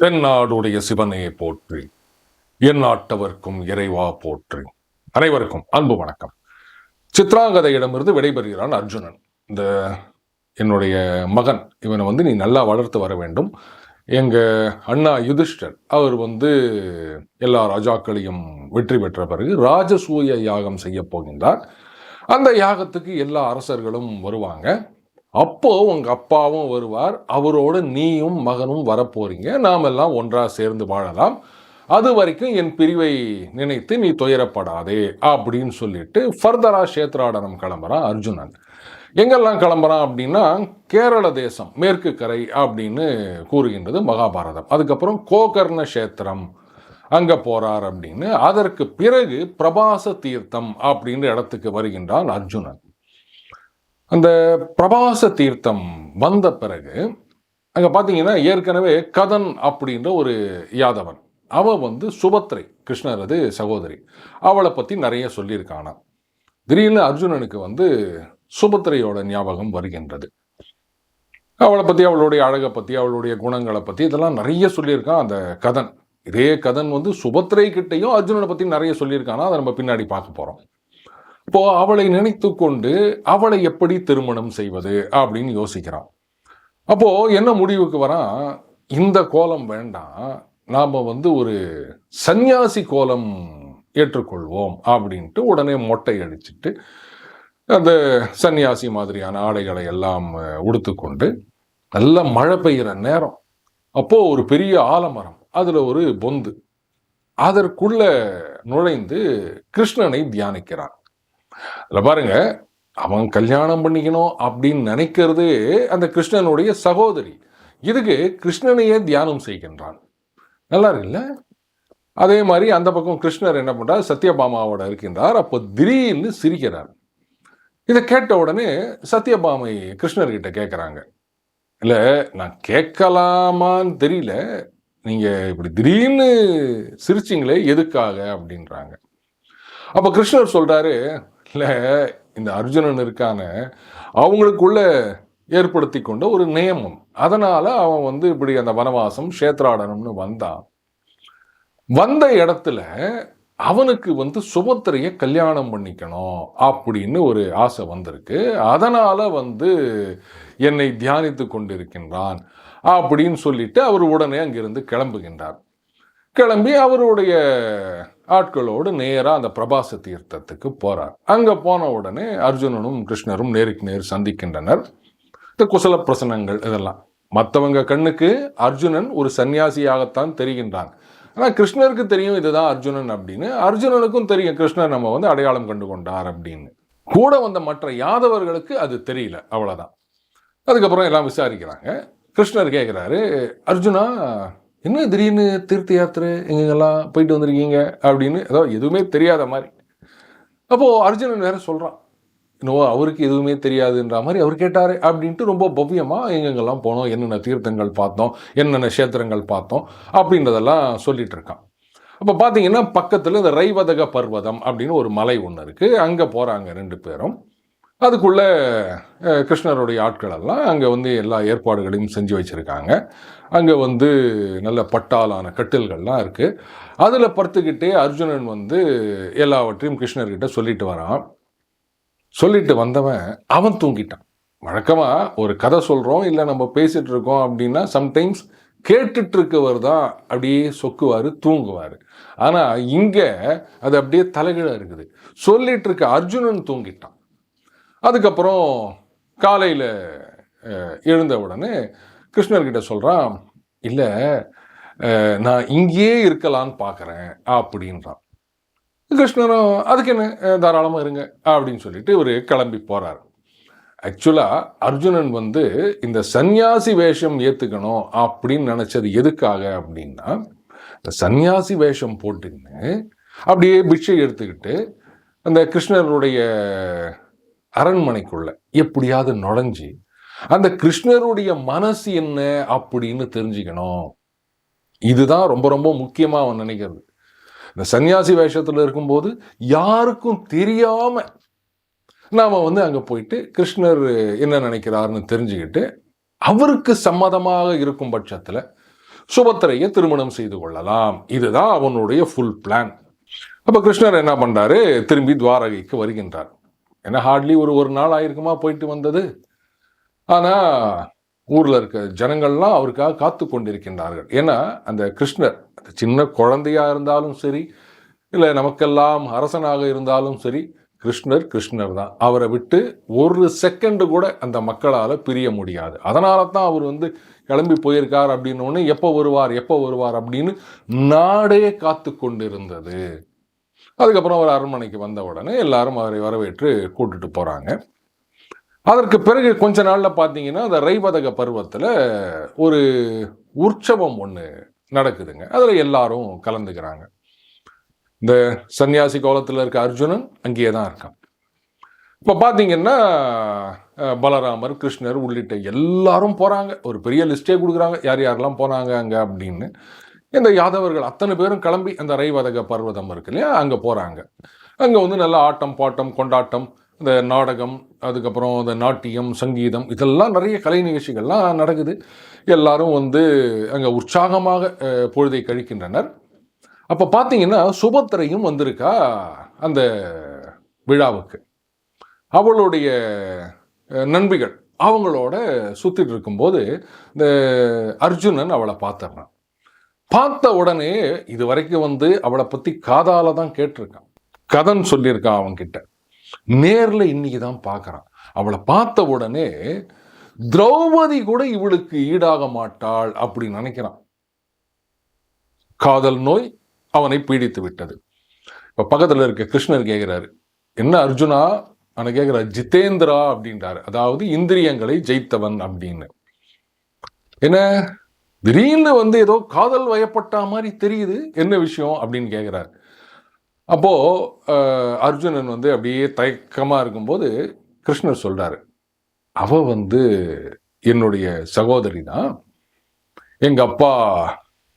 தென்னாடுடைய சிவனையை போற்றி என் நாட்டவர்க்கும் இறைவா போற்றி. அனைவருக்கும் அன்பு வணக்கம். சித்ராங்கதையிடமிருந்து விடைபெறுகிறான் அர்ஜுனன். இந்த என்னுடைய மகன் இவனை வந்து நீ நல்லா வளர்த்து வர வேண்டும். எங்கள் அண்ணா யுதிஷ்டர் அவர் வந்து எல்லா ராஜாக்களையும் வெற்றி பெற்ற பிறகு ராஜசூய யாகம் செய்ய போகின்றார். அந்த யாகத்துக்கு எல்லா அரசர்களும் வருவாங்க. அப்போ உங்க அப்பாவும் வருவார். அவரோட நீயும் மகனும் வரப்போறீங்க. நாம் எல்லாம் ஒன்றா சேர்ந்து வாழலாம். அது வரைக்கும் என் பிரிவை நினைத்து நீ துயரப்படாதே அப்படின்னு சொல்லிட்டு ஃபர்தரா சேத்ராடனம் கிளம்புறான் அர்ஜுனன். எங்கெல்லாம் கிளம்புறான் அப்படின்னா கேரள தேசம் மேற்கு கரை அப்படின்னு கூறுகின்றது மகாபாரதம். அதுக்கப்புறம் கோகர்ண கஷேத்திரம் அங்கே போறார் அப்படின்னு. அதற்கு பிறகு பிரபாச தீர்த்தம் அப்படின்ற இடத்துக்கு வருகின்றான் அர்ஜுனன். அந்த பிரபாச தீர்த்தம் வந்த பிறகு அங்கே பார்த்தீங்கன்னா ஏற்கனவே கதன் அப்படின்ற ஒரு யாதவன். அவ வந்து சுபத்ரை கிருஷ்ணரது சகோதரி. அவளை பற்றி நிறைய சொல்லியிருக்கானா திடீர்னு அர்ஜுனனுக்கு வந்து சுபத்ரையோட ஞாபகம் வருகின்றது. அவளை பற்றி அவளுடைய அழகை பற்றி அவளுடைய குணங்களை பற்றி இதெல்லாம் நிறைய சொல்லியிருக்கான் அந்த கதன். இதே கதன் வந்து சுபத்ரை கிட்டையும் அர்ஜுனனை பற்றி நிறைய சொல்லியிருக்கானா அதை நம்ம பின்னாடி பார்க்க போகிறோம் இப்போ அவளை நினைத்து கொண்டு அவளை எப்படி திருமணம் செய்வது அப்படின்னு யோசிக்கிறான். அப்போ என்ன முடிவுக்கு வரான்? இந்த கோலம் வேண்டாம். நாம் வந்து ஒரு சந்நியாசி கோலம் ஏற்றுக்கொள்வோம் அப்படின்ட்டு உடனே மொட்டை அடிச்சுட்டு அந்த சன்னியாசி மாதிரியான ஆடைகளை எல்லாம் உடுத்துக்கொண்டு நல்ல மழை பெய்கிற நேரம். அப்போது ஒரு பெரிய ஆலமரம் அதில் ஒரு பொந்து. அதற்குள்ள நுழைந்து கிருஷ்ணனை தியானிக்கிறான். அதில் பாருங்க அவன் கல்யாணம் பண்ணிக்கணும் அப்படின்னு நினைக்கிறது அந்த கிருஷ்ணனுடைய சகோதரி. இதுக்கு கிருஷ்ணனையே தியானம் செய்கின்றான். நல்லா இருக்குல்ல அதே மாதிரி அந்த பக்கம் கிருஷ்ணர் என்ன பண்ணுறார் சத்யபாமாவோட இருக்கின்றார். அப்போ திடீர்னு சிரிக்கிறார். இதை கேட்ட உடனே சத்யபாமை கிருஷ்ணர்கிட்ட கேட்குறாங்க. இல்லை நான் கேட்கலாமான்னு தெரியல. நீங்கள் இப்படி திடீர்னு சிரிச்சிங்களே எதுக்காக? அப்படின்றாங்க. அப்போ கிருஷ்ணர் சொல்கிறாரு இல்லை இந்த அர்ஜுனன் இருக்கான அவங்களுக்குள்ள ஏற்படுத்தி கொண்ட ஒரு நியமம். அதனால் அவன் வந்து இப்படி அந்த வனவாசம் கஷேத்ராடனம்னு வந்தான். வந்த இடத்துல அவனுக்கு வந்து சுபத்திரைய கல்யாணம் பண்ணிக்கணும் அப்படின்னு ஒரு ஆசை வந்திருக்கு. அதனால் வந்து என்னை தியானித்து கொண்டிருக்கின்றான் அப்படின்னு சொல்லிட்டு அவர் உடனே அங்கிருந்து கிளம்புகின்றார். கிளம்பி அவருடைய ஆட்களோடு நேராக அந்த பிரபாச தீர்த்தத்துக்கு போகிறார் அங்கே போன உடனே அர்ஜுனனும் கிருஷ்ணரும் நேருக்கு நேர் சந்திக்கின்றனர். இந்த குசல பிரசனங்கள் இதெல்லாம். மற்றவங்க கண்ணுக்கு அர்ஜுனன் ஒரு சன்னியாசியாகத்தான் தெரிகின்றான். ஆனால் கிருஷ்ணருக்கு தெரியும் இதுதான் அர்ஜுனன் அப்படின்னு. அர்ஜுனனுக்கும் தெரியும் கிருஷ்ணர் நம்ம வந்து அடையாளம் கண்டு கொண்டார் அப்படின்னு. கூட வந்த மற்ற யாதவர்களுக்கு அது தெரியல அவ்வளோதான் அதுக்கப்புறம் எல்லாம் விசாரிக்கிறாங்க. கிருஷ்ணர் கேட்குறாரு அர்ஜுனா என்ன திடீர்னு தீர்த்த யாத்திரை எங்கெங்கெல்லாம் போயிட்டு வந்திருக்கீங்க அப்படின்னு? ஏதோ எதுவுமே தெரியாத மாதிரி. அப்போது அர்ஜுனன் வேற சொல்கிறான் இன்னும் அவருக்கு எதுவுமே தெரியாதுன்ற மாதிரி அவர் கேட்டார் அப்படின்ட்டு ரொம்ப பவ்யமாக எங்கெங்கெல்லாம் போனோம் என்னென்ன தீர்த்தங்கள் பார்த்தோம் என்னென்ன க்ஷேத்திரங்கள் பார்த்தோம் அப்படின்றதெல்லாம் சொல்லிகிட்ருக்கான் இருக்கான். அப்போ பார்த்தீங்கன்னா பக்கத்தில் இந்த ரைவதக பர்வதம் அப்படின்னு ஒரு மலை ஒன்று இருக்குது அங்கே போகிறாங்க ரெண்டு பேரும். அதுக்குள்ளே கிருஷ்ணருடைய ஆட்கள் எல்லாம் அங்கே வந்து எல்லா ஏற்பாடுகளையும் செஞ்சு வச்சுருக்காங்க. அங்கே வந்து நல்ல பட்டாலான கட்டில்கள்லாம் இருக்குது அதில் படுத்துக்கிட்டே அர்ஜுனன் வந்து எல்லாவற்றையும் கிருஷ்ணர்கிட்ட சொல்லிட்டு வரான். சொல்லிட்டு வந்தவன் அவன் தூங்கிட்டான். வழக்கமாக ஒரு கதை சொல்கிறோம் இல்லை நம்ம பேசிகிட்டு இருக்கோம் அப்படின்னா சம்டைம்ஸ் கேட்டுட்டு இருக்கவர் தான் அப்படியே சொக்குவார் தூங்குவார். ஆனால் இங்கே அது அப்படியே தலைகீழாக இருக்குது. சொல்லிட்டு இருக்க அர்ஜுனன் தூங்கிட்டான். அதுக்கப்புறம் காலையில் எழுந்த உடனே கிருஷ்ணர்கிட்ட சொல்கிறான் இல்லை நான் இங்கேயே இருக்கலான்னு பார்க்குறேன் அப்படின்றான். கிருஷ்ணரும் அதுக்கு என்ன தாராளமாக இருங்க அப்படின்னு சொல்லிட்டு இவர் கிளம்பி போகிறாரு ஆக்சுவலாக அர்ஜுனன் வந்து இந்த சந்நியாசி வேஷம் ஏற்றுக்கணும் அப்படின்னு நினச்சது எதுக்காக அப்படின்னா இந்த சந்நியாசி வேஷம் போட்டுன்னு அப்படியே பிட்சை எடுத்துக்கிட்டு அந்த கிருஷ்ணருடைய அரண்மனைக்குள்ள எப்படியாவது நுழைஞ்சி அந்த கிருஷ்ணருடைய மனசு என்ன அப்படின்னு தெரிஞ்சுக்கணும். இதுதான் ரொம்ப ரொம்ப முக்கியமாக அவன் நினைக்கிறது. இந்த சன்னியாசி வேஷத்தில் இருக்கும்போது யாருக்கும் தெரியாமல் நாம் வந்து அங்கே போயிட்டு கிருஷ்ணர் என்ன நினைக்கிறாருன்னு தெரிஞ்சுக்கிட்டு அவருக்கு சம்மதமாக இருக்கும் பட்சத்தில் சுபத்திரையை திருமணம் செய்து கொள்ளலாம். இதுதான் அவனுடைய ஃபுல் பிளான் அப்போ கிருஷ்ணர் என்ன பண்ணுறாரு திரும்பி துவாரகைக்கு வருகின்றார். ஏன்னா ஹார்ட்லி ஒரு ஒரு நாள் ஆயிருக்குமா போயிட்டு வந்தது? ஆனால் ஊரில் இருக்க ஜனங்கள்லாம் அவருக்காக காத்து கொண்டிருக்கின்றார்கள். ஏன்னா அந்த கிருஷ்ணர் அந்த சின்ன குழந்தையாக இருந்தாலும் சரி இல்லை நமக்கெல்லாம் அரசனாக இருந்தாலும் சரி கிருஷ்ணர் கிருஷ்ணர் தான். அவரை விட்டு ஒரு செகண்டு கூட அந்த மக்களால் பிரிய முடியாது. அதனால தான் அவர் வந்து கிளம்பி போயிருக்கார் அப்படின்னு எப்போ வருவார் எப்போ வருவார் அப்படின்னு நாடே காத்து கொண்டிருந்தது. அதுக்கப்புறம் அவர் அரண்மனைக்கு வந்த உடனே எல்லாரும் அவரை வரவேற்று கூட்டுட்டு போகிறாங்க அதற்கு பிறகு கொஞ்ச நாளில் பார்த்தீங்கன்னா அந்த ரைவதக பருவத்தில் ஒரு உற்சவம் ஒன்று நடக்குதுங்க. அதில் எல்லாரும் கலந்துக்கிறாங்க. இந்த சன்னியாசி கோலத்தில் இருக்க அர்ஜுனன் அங்கேயே தான் இருக்கான். இப்போ பார்த்தீங்கன்னா பலராமர் கிருஷ்ணர் உள்ளிட்ட எல்லாரும் போகிறாங்க ஒரு பெரிய லிஸ்டே கொடுக்குறாங்க. யார் யாரெல்லாம் போனாங்க அங்கே அப்படின்னு. இந்த யாதவர்கள் அத்தனை பேரும் கிளம்பி அந்த ரைவதக பர்வதம் இருக்கு இல்லையா? அங்கே போகிறாங்க அங்கே வந்து நல்லா ஆட்டம் பாட்டம் கொண்டாட்டம் இந்த நாடகம் அதுக்கப்புறம் இந்த நாட்டியம் சங்கீதம் இதெல்லாம் நிறைய கலை நிகழ்ச்சிகள்லாம் நடக்குது. எல்லாரும் வந்து அங்கே உற்சாகமாக பொழுதை கழிக்கின்றனர். அப்போ பார்த்தீங்கன்னா சுபத்திரையும் வந்திருக்கா அந்த விழாவுக்கு. அவளுடைய நண்பிகள் அவங்களோட சுற்றிட்டு இருக்கும்போது இந்த அர்ஜுனன் அவளை பார்த்துறான் பார்த்த உடனே இது வரைக்கும் வந்து அவளை பற்றி காதால தான் கேட்டிருக்கான். கதன் சொல்லியிருக்கான் அவன்கிட்ட. நேர்ல இன்னைக்கு தான் பார்க்குறான். அவளை பார்த்த உடனே திரௌபதி கூட இவளுக்கு ஈடாக மாட்டாள் அப்படி நினைக்கிறான். காதல் நோய் அவனை பீடித்து விட்டது. இப்போ பக்கத்துல இருக்க கிருஷ்ணர் கேட்கிறாரு என்ன அர்ஜுனா? அவனை கேட்கிறார் ஜிதேந்திரா அப்படின்றாரு. அதாவது இந்திரியங்களை ஜெயித்தவன் அப்படின்னு. என்ன? திடீர்னு வந்து ஏதோ காதல் வயப்பட்ட மாதிரி தெரியுது என்ன விஷயம் அப்படின்னு கேட்குறாரு அப்போது அர்ஜுனன் வந்து அப்படியே தயக்கமாக இருக்கும்போது கிருஷ்ணர் சொல்கிறார் அவ வந்து என்னுடைய சகோதரி தான் எங்கள் அப்பா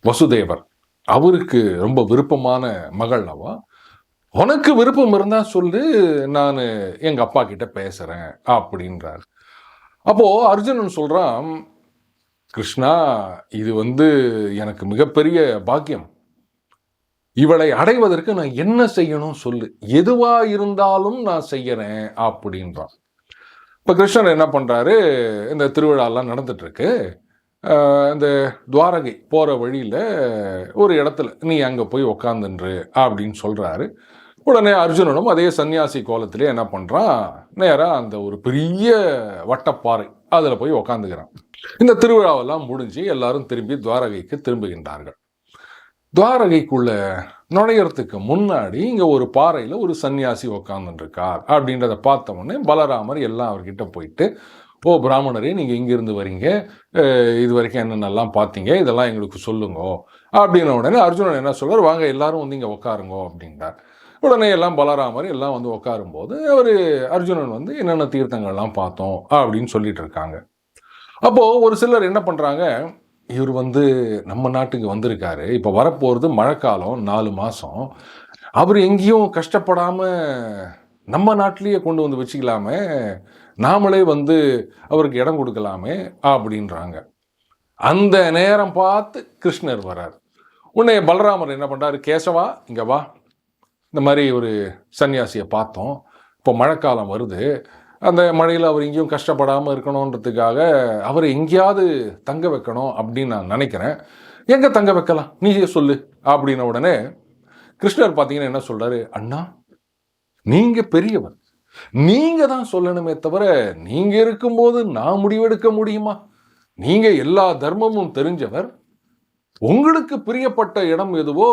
வசுதேவர். அவருக்கு ரொம்ப விருப்பமான மகள் அவ. உனக்கு விருப்பம் இருந்தால் சொல்லு நான் எங்கள் அப்பா கிட்ட பேசுகிறேன் அப்படின்றார். அப்போது அர்ஜுனன் சொல்கிறான் கிருஷ்ணா இது வந்து எனக்கு மிகப்பெரிய பாக்கியம். இவளை அடைவதற்கு நான் என்ன செய்யணும் சொல்லு. எதுவா இருந்தாலும் நான் செய்யறேன் அப்படின்றான். இப்போ கிருஷ்ணர் என்ன பண்ணுறாரு இந்த திருவிழாலாம் நடந்துட்டு இருக்கு இந்த துவாரகை போகிற வழியில் ஒரு இடத்துல நீ அங்கே போய் உக்காந்துன்று அப்படின்னு சொல்கிறாரு உடனே அர்ஜுனனும் அதே சன்னியாசி கோலத்திலே என்ன பண்ணுறான் நேராக அந்த ஒரு பெரிய வட்டப்பாறை அதில் போய் உக்காந்துக்கிறான். இந்த திருவிழாவெல்லாம் முடிஞ்சு எல்லாரும் திரும்பி துவாரகைக்கு திரும்புகின்றார்கள். துவாரகைக்குள்ள நுழையறதுக்கு முன்னாடி இங்கே ஒரு பாறையில் ஒரு சன்னியாசி உக்காந்துருக்கார் அப்படின்றத பார்த்த உடனே பலராமர் எல்லாம் அவர்கிட்ட போயிட்டு ஓ பிராமணரே நீங்கள் இங்கிருந்து வரீங்க. இது வரைக்கும் என்னென்னலாம் பார்த்தீங்க? இதெல்லாம் எங்களுக்கு சொல்லுங்க. அப்படின்ன உடனே அர்ஜுனன் என்ன சொல்வார் வாங்க எல்லாரும் வந்து இங்கே உட்காருங்க அப்படின்றார். உடனே எல்லாம் பலராமர் எல்லாம் வந்து உட்காரும்போது அவர் அர்ஜுனன் வந்து என்னென்ன தீர்த்தங்கள்லாம் பார்த்தோம் அப்படின்னு சொல்லிட்டு இருக்காங்க. அப்போது ஒரு சிலர் என்ன பண்ணுறாங்க இவர் வந்து நம்ம நாட்டுக்கு வந்திருக்காரு. இப்போ வரப்போகிறது மழைக்காலம் நாலு மாதம் அவர் எங்கேயும் கஷ்டப்படாமல் நம்ம நாட்டிலேயே கொண்டு வந்து வச்சுக்கலாமே நாமளே வந்து அவருக்கு இடம் கொடுக்கலாமே அப்படின்றாங்க. அந்த நேரம் பார்த்து கிருஷ்ணர் வரார் உன்னை பலராமர் என்ன பண்ணுறாரு கேசவா இங்கே வா. இந்த மாதிரி ஒரு சன்னியாசியை பார்த்தோம். இப்போ மழைக்காலம் வருது. அந்த மழையில் அவர் எங்கேயும் கஷ்டப்படாமல் இருக்கணுன்றதுக்காக அவரை எங்கேயாவது தங்க வைக்கணும் அப்படின்னு நான் நினைக்கிறேன். எங்கே தங்க வைக்கலாம்? நீயே சொல்லு. அப்படின்ன உடனே கிருஷ்ணர் பார்த்தீங்கன்னா என்ன சொல்கிறார் அண்ணா நீங்கள் பெரியவர். நீங்கள் தான் சொல்லணுமே தவிர நீங்கள் இருக்கும்போது நான் முடிவெடுக்க முடியுமா? நீங்கள் எல்லா தர்மமும் தெரிஞ்சவர். உங்களுக்கு பிரியப்பட்ட இடம் எதுவோ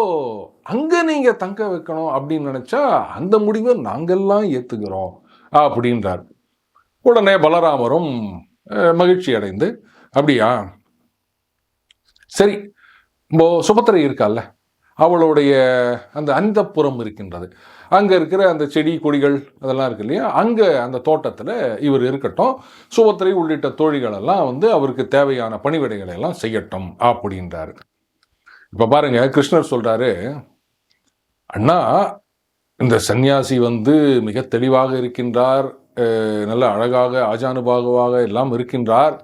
அங்கே நீங்கள் தங்க வைக்கணும் அப்படின்னு நினச்சா அந்த முடிவை நாங்கெல்லாம் ஏற்றுக்கிறோம் அப்படின்றார். உடனே பலராமரும் மகிழ்ச்சி அடைந்து அப்படியா? சரி இப்போ சுபத்திரை இருக்கால்ல அவளுடைய அந்த அந்தப்புறம் இருக்கின்றது. அங்கே இருக்கிற அந்த செடி கொடிகள் அதெல்லாம் இருக்கு இல்லையா அங்கே அந்த தோட்டத்தில் இவர் இருக்கட்டும் சுபத்திரை உள்ளிட்ட தோழிகளெல்லாம் வந்து அவருக்கு தேவையான பணிவிடைகளை எல்லாம் செய்யட்டும் அப்படின்றாரு. இப்போ பாருங்க கிருஷ்ணர் சொல்கிறாரு அண்ணா இந்த சந்நியாசி வந்து மிக தெளிவாக இருக்கின்றார் நல்ல அழகாக ஆஜானுபாகுவாக எல்லாம் இருக்கின்றார்.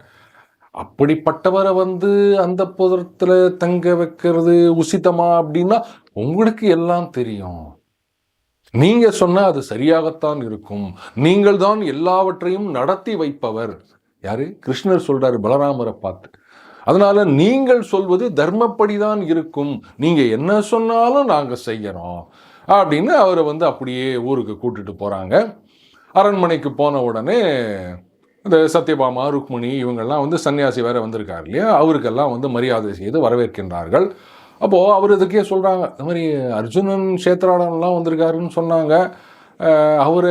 அப்படிப்பட்டவரை வந்து அந்த புதத்தில் தங்க வைக்கிறது உசிதமா அப்படின்னா உங்களுக்கு எல்லாம் தெரியும். நீங்க சொன்னால் அது சரியாகத்தான் இருக்கும். நீங்கள் தான் எல்லாவற்றையும் நடத்தி வைப்பவர். யாரு? கிருஷ்ணர் சொல்றாரு பலராமரை பார்த்து. அதனால நீங்கள் சொல்வது தர்மப்படி தான் இருக்கும். நீங்க என்ன சொன்னாலும் நாங்கள் செய்யறோம். அப்படின்னு அவரை வந்து அப்படியே ஊருக்கு கூட்டிட்டு போறாங்க. அரண்மனைக்கு போன உடனே இந்த சத்யபாமா ருக்மிணி இவங்கெல்லாம் வந்து சன்னியாசி வேற வந்திருக்காரு இல்லையா? அவருக்கெல்லாம் வந்து மரியாதை செய்து வரவேற்கின்றார்கள். அப்போது அவர் இதுக்கே சொல்கிறாங்க இந்த மாதிரி அர்ஜுனன் சேத்ராடன்லாம் வந்திருக்காருன்னு சொன்னாங்க. அவர்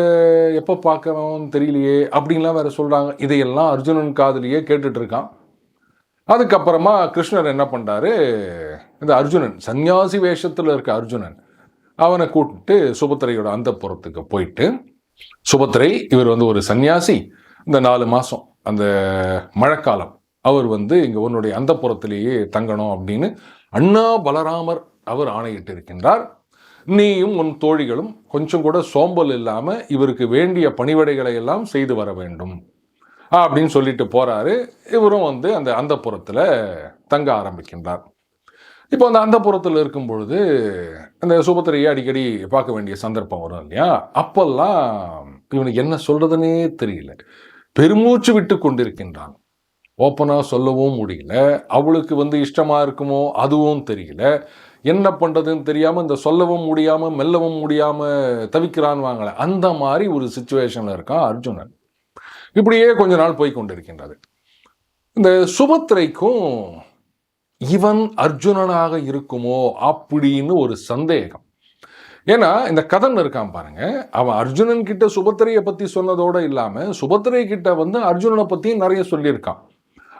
எப்போ பார்க்கணும்னு தெரியலையே அப்படின்லாம் வேற சொல்கிறாங்க இதையெல்லாம் அர்ஜுனன் காதலியே கேட்டுட்ருக்கான் அதுக்கப்புறமா கிருஷ்ணர் என்ன பண்ணுறாரு இந்த அர்ஜுனன் சந்நியாசி வேஷத்தில் இருக்க அர்ஜுனன் அவனை கூட்டிட்டு சுபத்திரையோட அந்தப்புறத்துக்கு போயிட்டு சுபத்திரை இவர் வந்து ஒரு சன்னியாசி இந்த நாலு மாதம் அந்த மழைக்காலம் அவர் வந்து இங்கே உன்னுடைய அந்தப்புறத்திலேயே தங்கணும் அப்படின்னு அண்ணா பலராமர் அவர் ஆணையிட்டு இருக்கின்றார் நீயும் உன் தோழிகளும் கொஞ்சம் கூட சோம்பல் இல்லாமல் இவருக்கு வேண்டிய பணிவடைகளை எல்லாம் செய்து வர வேண்டும். அப்படின்னு சொல்லிட்டு போகிறாரு இவரும் வந்து அந்த அந்தப்புறத்தில் தங்க ஆரம்பிக்கின்றார். இப்போ அந்த அந்தப்புறத்தில் இருக்கும் பொழுது அந்த சுபத்திரையை அடிக்கடி பார்க்க வேண்டிய சந்தர்ப்பம் வரும் இல்லையா? அப்பெல்லாம் இவனுக்கு என்ன சொல்கிறதுனே தெரியல. பெருமூச்சு விட்டு கொண்டிருக்கின்றான். ஓப்பனாக சொல்லவும் முடியல. அவளுக்கு வந்து இஷ்டமாக இருக்குமோ அதுவும் தெரியல. என்ன பண்ணுறதுன்னு தெரியாமல் இந்த சொல்லவும் முடியாம மெல்லவும் முடியாமல் தவிக்கிறான் வாங்கல. அந்த மாதிரி ஒரு சுச்சுவேஷனில் இருக்கான் அர்ஜுனன். இப்படியே கொஞ்ச நாள் போய் கொண்டிருக்கின்றது. இந்த சுபத்திரைக்கும் இவன் அர்ஜுனனாக இருக்குமோ அப்படின்னு ஒரு சந்தேகம். ஏன்னா இந்த கதன் இருக்கான் பாருங்க. அவன் அர்ஜுனன் கிட்ட சுபத்திரையை பத்தி சொன்னதோடு இல்லாமல் சுபத்திரை கிட்ட வந்து அர்ஜுனனை பத்தியும் நிறைய சொல்லியிருக்கான்.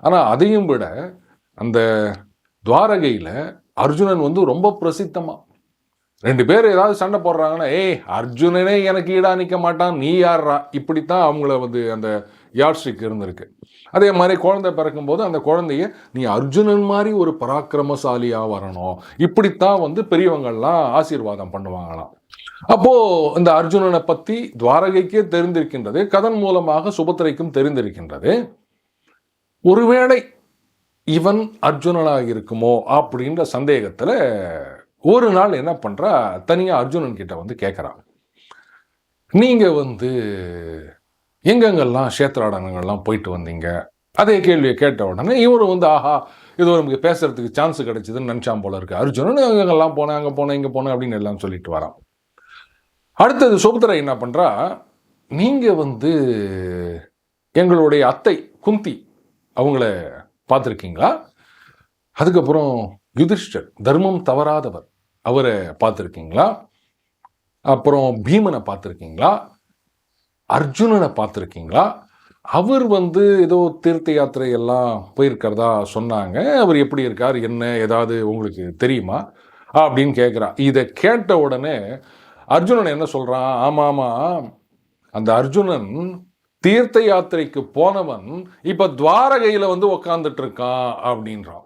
ஆனால் அதையும் விட அந்த துவாரகையில் அர்ஜுனன் வந்து ரொம்ப பிரசித்தமாக ரெண்டு பேர் ஏதாவது சண்டை போடுறாங்கன்னா ஏய் அர்ஜுனனே எனக்கு ஈடா நிற்க மாட்டான் நீ யார்றா? இப்படித்தான் அவங்கள வந்து அந்த யாட்ஸ்டிக் இருந்திருக்கு. அதே மாதிரி குழந்தை பிறக்கும்போது அந்த குழந்தைய நீ அர்ஜுனன் மாதிரி ஒரு பராக்கிரமசாலியாக வரணும். இப்படித்தான் வந்து பெரியவங்கள்லாம் ஆசீர்வாதம் பண்ணுவாங்களாம். அப்போது இந்த அர்ஜுனனை பற்றி துவாரகைக்கே தெரிந்திருக்கின்றது கதன் மூலமாக சுபத்திரைக்கும் தெரிந்திருக்கின்றது. ஒருவேளை இவன் அர்ஜுனனாக இருக்குமோ அப்படின்ற சந்தேகத்தில் ஒரு நாள் என்ன பண்ணுறா தனியாக அர்ஜுனன் கிட்ட வந்து கேட்குறான் நீங்கள் வந்து எங்கெங்கெல்லாம் கஷேத்திராடனங்கள்லாம் போயிட்டு வந்தீங்க? அதே கேள்வியை கேட்ட உடனே இவரும் வந்து ஆஹா இது நமக்கு பேசுறதுக்கு சான்ஸ் கிடைச்சதுன்னு நினச்சான் போல இருக்கு. அர்ஜுனன் எங்கெங்கெல்லாம் போனேன் அங்கே போனேன் இங்கே போனேன் அப்படின்னு எல்லாம் சொல்லிட்டு வரான். அடுத்தது சுபத்ரா என்ன பண்ணுறா நீங்கள் வந்து எங்களுடைய அத்தை குந்தி அவங்கள பார்த்துருக்கீங்களா? அதுக்கப்புறம் யுதிஷ்டர் தர்மம் தவறாதவர். அவரை பார்த்துருக்கீங்களா? அப்புறம் பீமனை பார்த்துருக்கீங்களா? அர்ஜுனனை பார்த்துருக்கீங்களா? அவர் வந்து ஏதோ தீர்த்த யாத்திரை எல்லாம் போயிருக்கிறதா சொன்னாங்க. அவர் எப்படி இருக்கார் என்ன ஏதாவது உங்களுக்கு தெரியுமா? அப்படின்னு கேட்குறா இதை கேட்ட உடனே அர்ஜுனன் என்ன சொல்கிறான் ஆமாமா அந்த அர்ஜுனன் தீர்த்த யாத்திரைக்கு போனவன் இப்போ துவாரகையில் வந்து உக்காந்துட்டு இருக்கான் அப்படின்றான்.